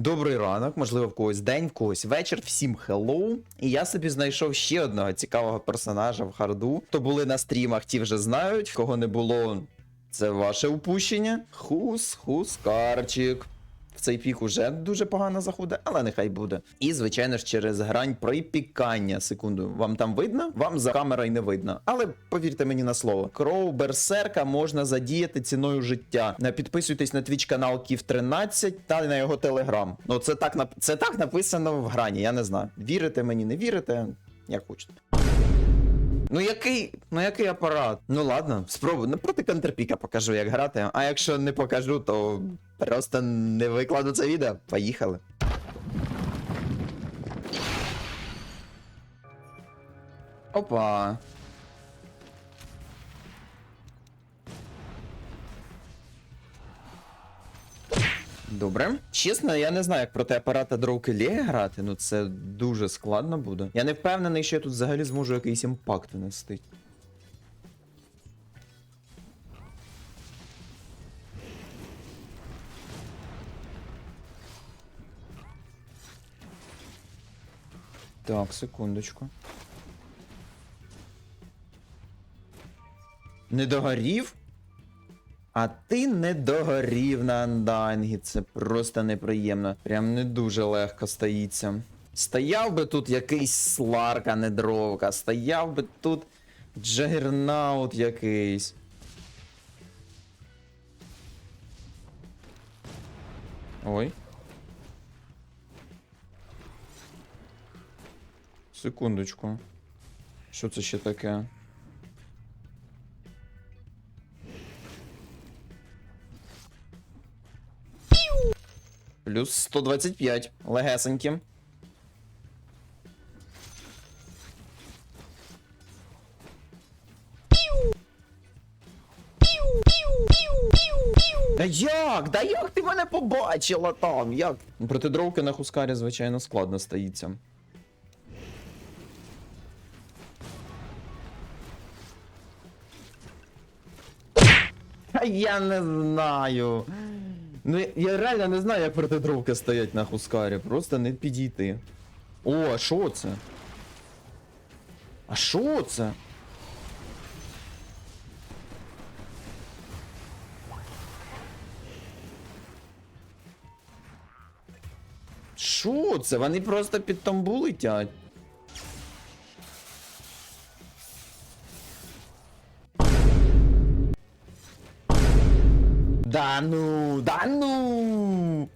Добрий ранок, можливо, в когось день, в когось вечір. Всім хеллоу. І я собі знайшов ще одного цікавого персонажа в харду. Хто були на стрімах, ті вже знають. Кого не було, це ваше упущення. Хус, хускарчик. Цей пік уже дуже погано заходить, але нехай буде. І, звичайно ж, через грань припікання. Секунду, вам там видно? Вам за камерою не видно. Але повірте мені на слово. Кроу Берсерка можна задіяти ціною життя. Е, Підписуйтесь на твіч канал Ків 13 та на його телеграм. Ну це так нап... це так написано в грані. Я не знаю. Вірите мені, не вірите, як хочете. Ну який, ну який апарат? Ну ладно, спробую. Ну проти контрпіка покажу, як грати. А якщо не покажу, то просто не викладу це відео. Поїхали. Опа. Добре. Чесно, я не знаю, як проти апарата Дроукелє грати, ну це дуже складно буде. Я не впевнений, що я тут взагалі зможу якийсь імпакт нести. Так, секундочку. Не догорів? А ти не догорів на андангі. Це просто неприємно. Прям не дуже легко стоїться. Стояв би тут якийсь сларк, а не дровка. Стояв би тут джагернаут якийсь. Ой. Секундочку. Що це ще таке? Плюс 125. Легесенькі. Та як? Да як ти мене побачила там? Як? Проти дровки на Хускарі, звичайно, складно стоїться. А я не знаю. Ну, я- реально не знаю, як проти дровки стоять на Хускарі. Просто не підійти. О, а що це? А що це? Що це? Вони просто під тамбу летять. Да ну, да ну.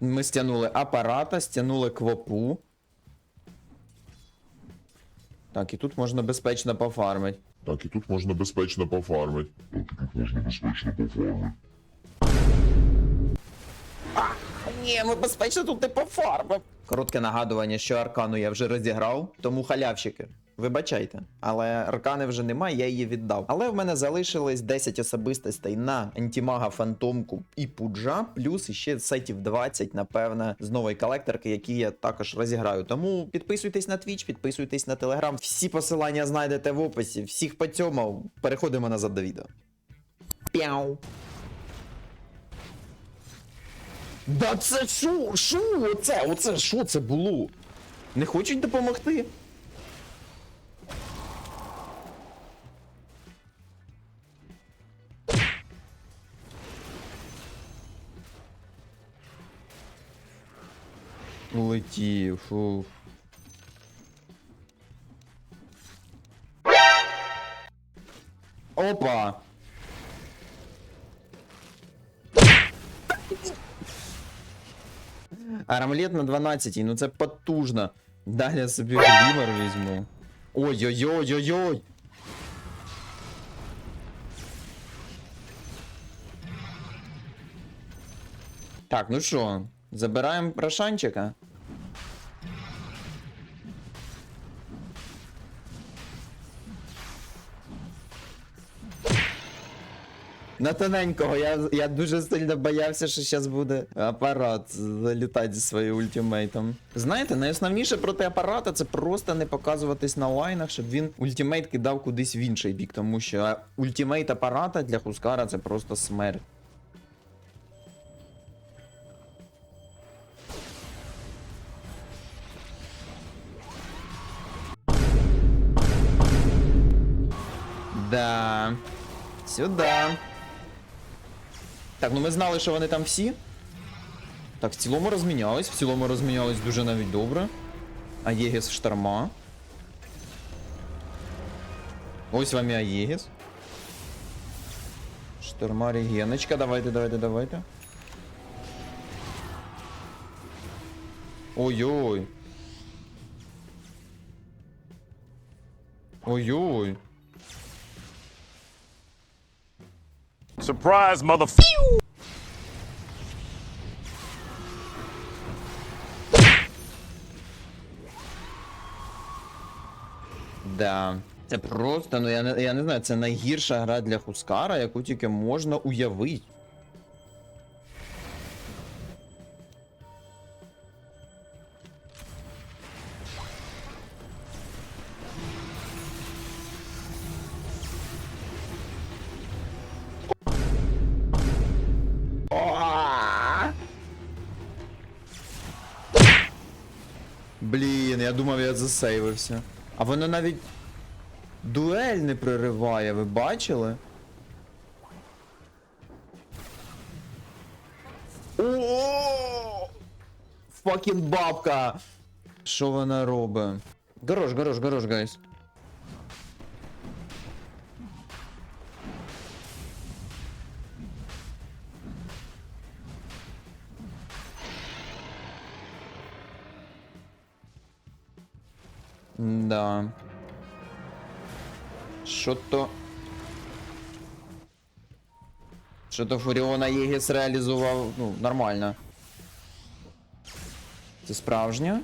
Ми стягнули апарата, стягнули квопу. Так, і тут можна безпечно пофармити. Так, і тут можна безпечно пофармити. Так, і тут можна безпечно пофармити. Ні, ми безпечно тут не пофармимо. Коротке нагадування, що аркану я вже розіграв, тому халявщики. Вибачайте, але аркани вже немає, я її віддав. Але в мене залишилось 10 особистостей на антимага, фантомку і пуджа, плюс іще сетів 20, напевне, з нової колекторки, які я також розіграю. Тому підписуйтесь на Twitch, підписуйтесь на Telegram. Всі посилання знайдете в описі. Всіх поцьомав. Переходимо назад до відео. Пяу. Да це що? Що оце? Оце що це було? Не хочуть допомогти? Улетів, фу. Опа! Арамлет на 12, ну це потужно. Далі я собі глімер візьму. Ой-ой-ой-ой-ой! Так, ну що, забираємо Рошанчика? На тоненького, я я дуже сильно боявся, що зараз буде апарат залітати зі своїм ультимейтом. Знаєте, найосновніше проти апарата це просто не показуватись на лайнах, щоб він ультимейт кидав кудись в інший бік, тому що ультимейт апарата для Хускара це просто смерть. Да. Сюда. Так, ну ми знали, що вони там всі. Так, в цілому розмінялись, в цілому розмінялись дуже навіть добре. Аєгіс шторма. Ось вам і Аєгіс. Шторма регеночка, давайте, давайте, давайте. Ой-ой. Ой-ой. Surprise, motherfucker! Да. Це просто, ну я не, я не знаю, це найгірша гра для Хускара, яку тільки можна уявити. Думав, я засейвився. А воно навіть дуель не прориває, ви бачили? О! Факін бабка! Що вона робить? Горош, горош, горош, гайс. Да. Що то. Що то Фуріона Єгіс реалізував, ну, нормально. Це справжнє?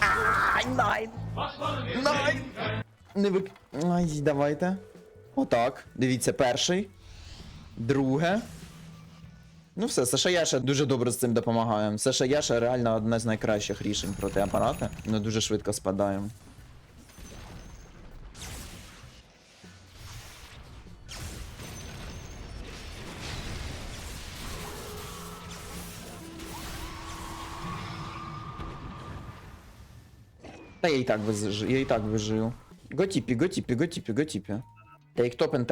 Ай, найн! Найн! Не вик... Ай, давайте. Отак. Дивіться, перший. Друге. Ну все, Саша Яша дуже добре з цим допомагає. Саша Яша реально одне з найкращих рішень проти апарата. Ми дуже швидко спадаємо. Та я і так вижив, я і так вижив. Готіпі, готіпі, готіпі, готіпі. Take top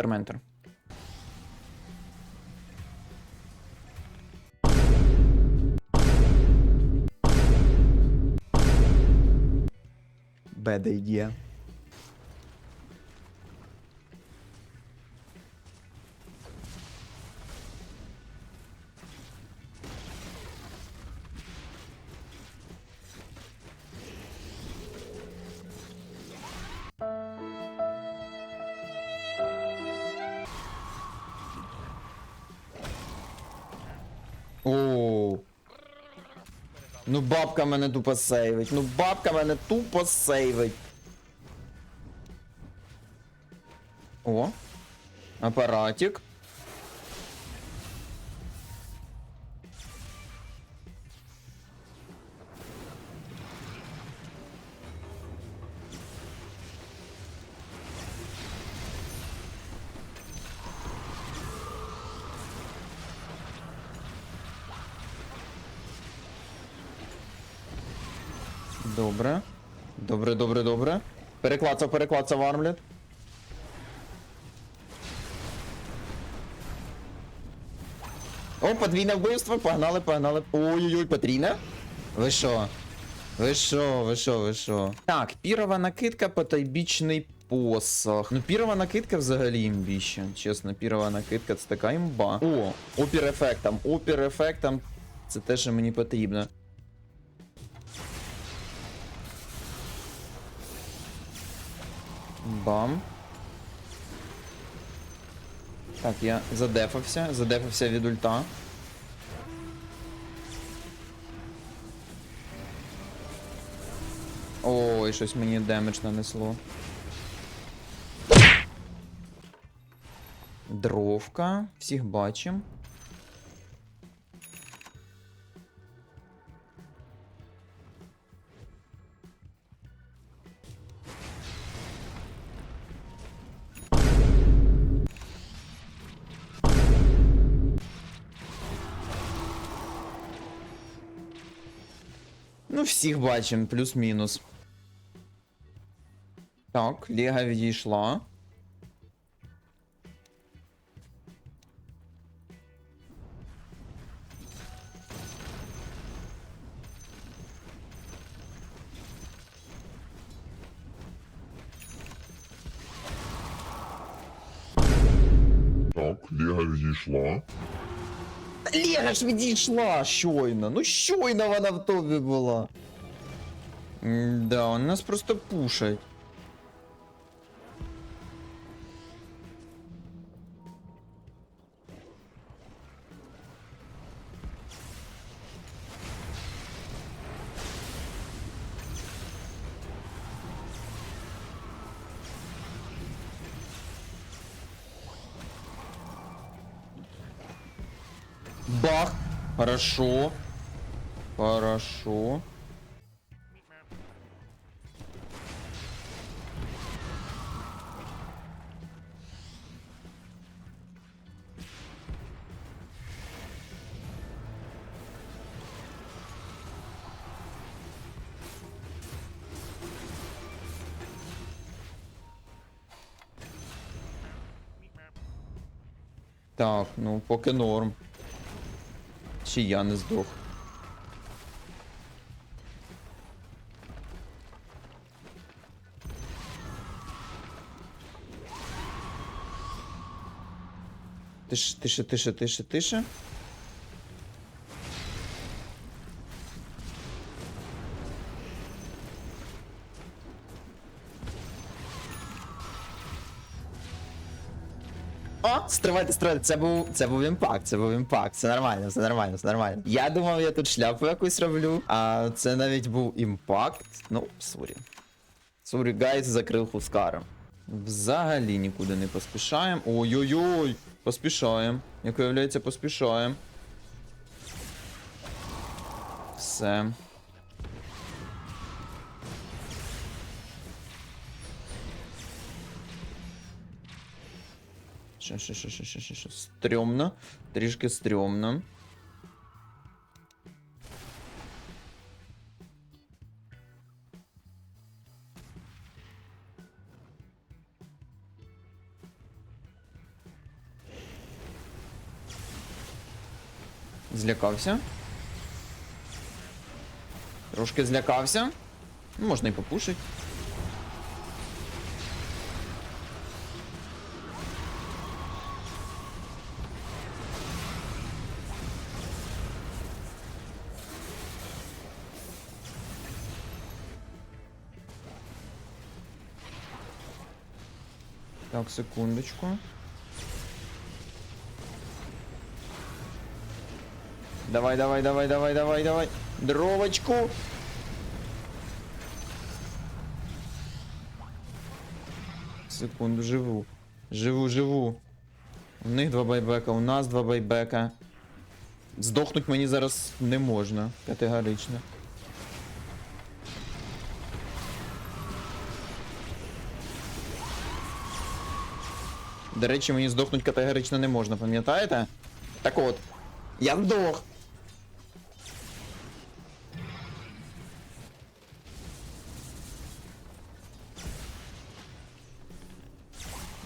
Bad idea. Бабка мене тупо сейвить. Ну бабка мене тупо сейвить. О. Апаратик. Добре. Добре, добре, добре. Переклацав, переклацав армлет. О, подвійне вбивство, погнали, погнали. Ой-ой-ой, потрійне? Ви що? Ви що, ви що, ви що? Так, пірова накидка, потайбічний посох. Ну, пірова накидка взагалі імбіще. Чесно, пірова накидка це така імба. О, опір ефектам, опір ефектам. Це те, що мені потрібно. Бам. Так, я задефався, задефався від ульта. Ой, щось мені демедж нанесло. Дровка, всіх бачим. всіх бачимо, плюс-мінус. Так, Ліга відійшла. Так, Ліга відійшла. Ліга ж відійшла щойно. Ну щойно вона в тобі була. Да, он нас просто пушать. Хорошо. Хорошо. Так, ну поки норм. Чи я не здох. Тише, тише, тише, тише, тише. О, стривайте, стривайте, це був, це був імпакт, це був імпакт, це нормально, все нормально, все нормально. Я думав, я тут шляпу якусь роблю, а це навіть був імпакт. Ну, сорі. Сорі, гайз, закрив хускаром. Взагалі нікуди не поспішаємо. Ой-ой-ой! Поспішаємо. Як виявляється, поспішаємо. Все. Що, що, що, що, що, що, що. Стрьомно. Трішки стрьомно. Злякався. Трошки злякався. Ну, Можна і попушить. Секундочку. Давай, давай, давай, давай, давай, давай. Дровочку. Секунду, живу. Живу, живу. У них два байбека, у нас два байбека. Здохнуть мені зараз не можна, категорично. До речі, мені здохнуть категорично не можна, пам'ятаєте? Так от, я здох.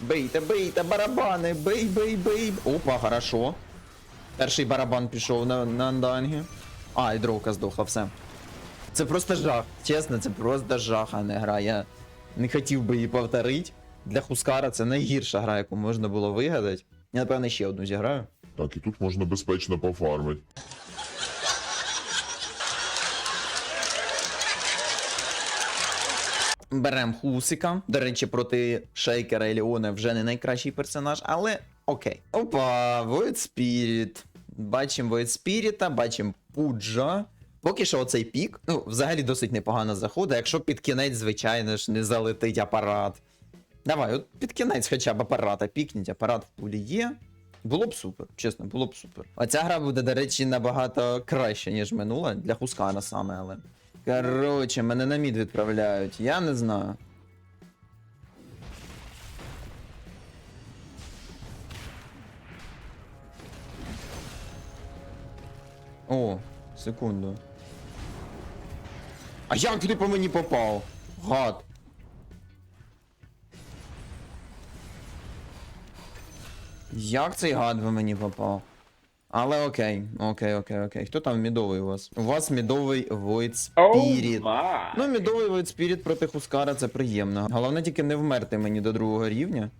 Бийте, бийте, барабани, бий, бий, бий. Опа, хорошо. Перший барабан пішов на, на андангі. А, і дровка здохла, все. Це просто жах. Чесно, це просто жах, а не гра. Я не хотів би її повторити. Для Хускара це найгірша гра, яку можна було вигадати. Я, напевно, ще одну зіграю. Так, і тут можна безпечно пофармити. Берем Хусика. До речі, проти Шейкера і Леона вже не найкращий персонаж, але окей. Опа, Void Spirit. Бачимо Void Spirit, бачимо Пуджа. Поки що оцей пік, ну, взагалі досить непогано заходить, якщо під кінець, звичайно ж, не залетить апарат. Давай, от під кінець хоча б апарата пікніть, апарат в пулі є. Було б супер, чесно, було б супер. Оця гра буде, до речі, набагато краще, ніж минула, для Хускана саме, але. Короче, мене на мід відправляють, я не знаю. О, секунду. А як ти по мені попав? Гад. Як цей гад по мені попав? Але окей, окей, окей, окей. Хто там мідовий у вас? У вас мідовий Void Spirit. my. Ну, мідовий Void Spirit проти Хускара це приємно. Головне тільки не вмерти мені до другого рівня.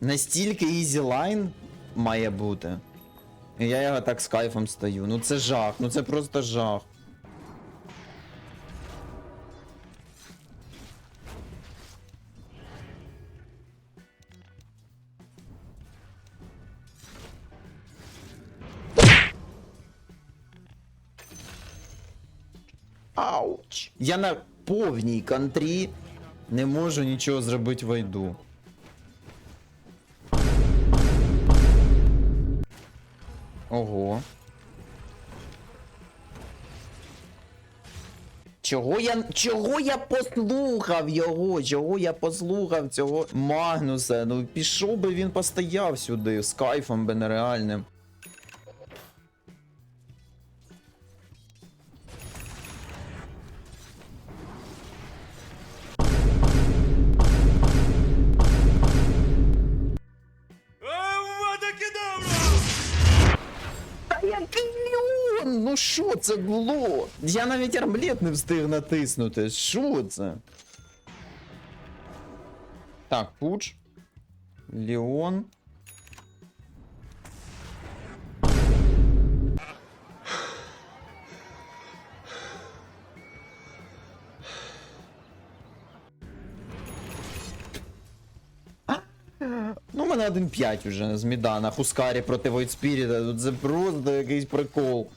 Настільки easy лайн має бути. І я його так з кайфом стою. Ну це жах, ну це просто жах. Я на повній контрі не можу нічого зробити в айду. Ого. Чого я. Чого я послухав його? Чого я послухав цього Магнуса? Ну пішов би він постояв сюди з кайфом би нереальним. Це було? Я навіть армлет не встиг натиснути. Що це? Так, пуч. Леон. Ну, у мене 1-5 уже з міда на Хускарі проти Тут це просто якийсь прикол.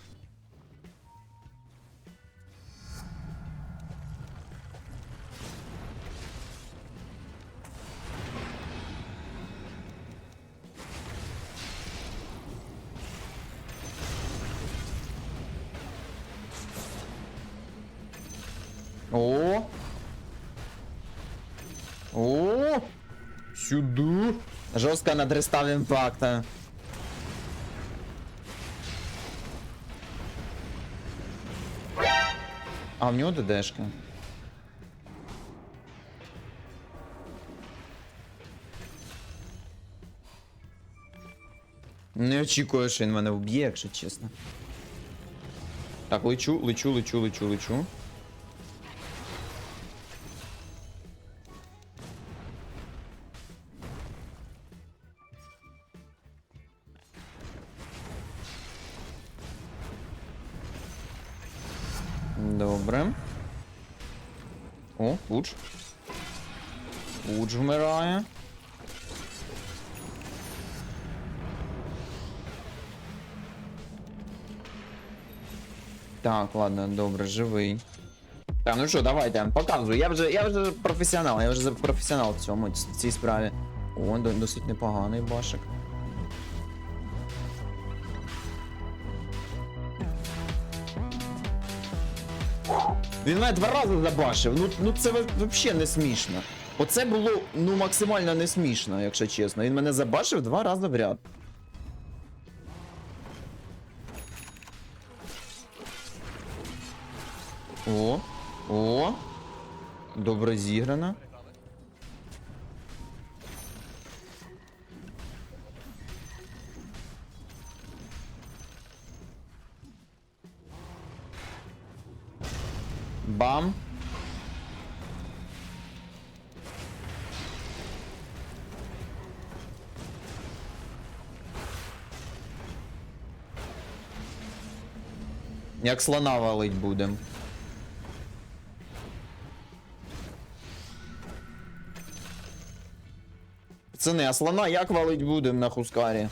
О! О! Сюди. Жорстко надрестав імпакта. А в нього ДДшка. Не очікую, що він мене вб'є, якщо чесно. Так, лечу, лечу, лечу, лечу, лечу. Добре. О, пуч. Пуч вмирає. Так, ладно, добре, живий. Так, ну що, давайте, показую. Я вже, я вже професіонал, я вже професіонал в цьому, в цій справі. О, до- досить непоганий башик. Він мене два рази забашив. Ну, ну це взагалі не смішно. Оце було ну максимально не смішно, якщо чесно. Він мене забашив два рази в ряд. О, о. Добре зіграно. Бам. Як слона валить будем. Пацани, а слона як валить будем на Хускарі?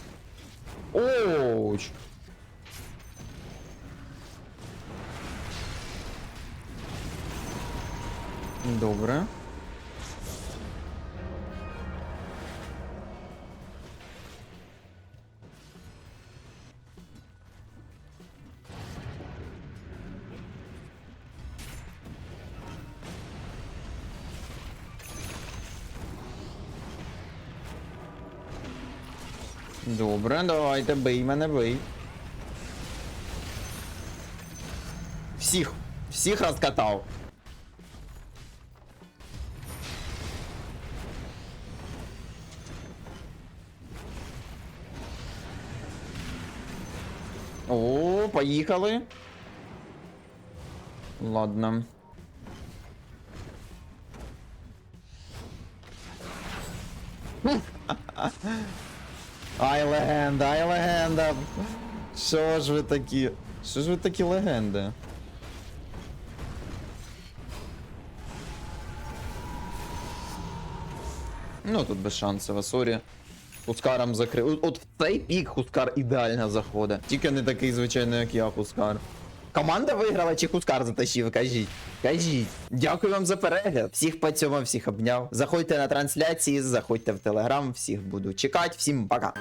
Оуч. Добре. Добре, давайте бий мене бий. Всіх, всіх розкатав. Поїхали. Ладно. Ай, легенда, ай, легенда. Що ж ви такі? Що ж ви такі легенди? Ну тут без шансів, сорі. Хускаром закрив. От- От в цей пік Хускар ідеально заходить. Тільки не такий, звичайно, як я, Хускар. Команда виграла чи Хускар затащив? Кажіть. Кажіть. Дякую вам за перегляд. Всіх поцьомав, всіх обняв. Заходьте на трансляції, заходьте в телеграм, всіх буду чекати. Всім пока.